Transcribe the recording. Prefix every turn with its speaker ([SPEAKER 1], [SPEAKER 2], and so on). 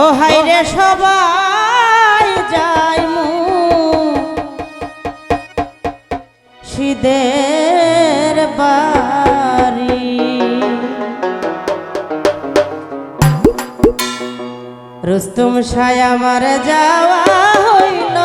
[SPEAKER 1] ও হাইরে সবাই যাই মু সিদের বাড়ি। রুস্তুম সায় আমার যাওয়া হইল।